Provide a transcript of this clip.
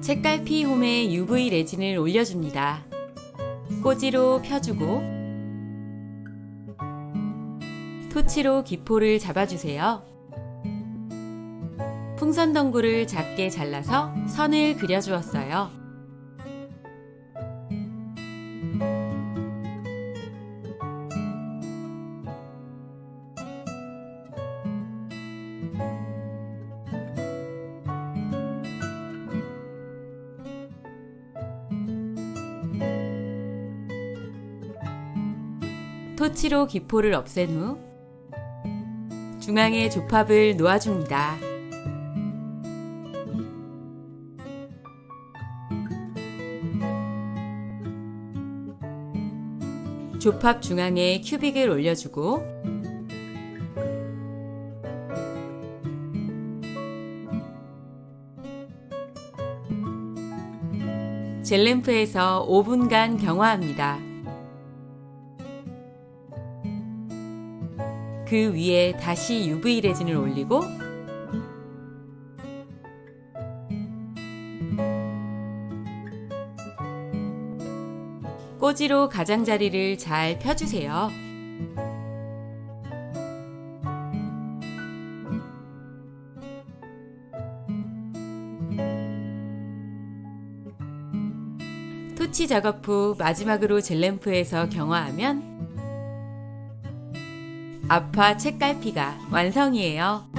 책갈피 홈에 UV 레진을 올려줍니다. 꼬지로 펴주고 토치로 기포를 잡아주세요. 풍선 덩굴을 작게 잘라서 선을 그려주었어요. 토치로 기포를 없앤 후 중앙에 조팝을 놓아줍니다. 조팝 중앙에 큐빅을 올려주고 젤램프에서 5분간 경화합니다. 그 위에 다시 UV 레진을 올리고 꼬지로 가장자리를 잘 펴주세요. 토치 작업 후 마지막으로 젤램프에서 경화하면 아파 책갈피가 완성이에요.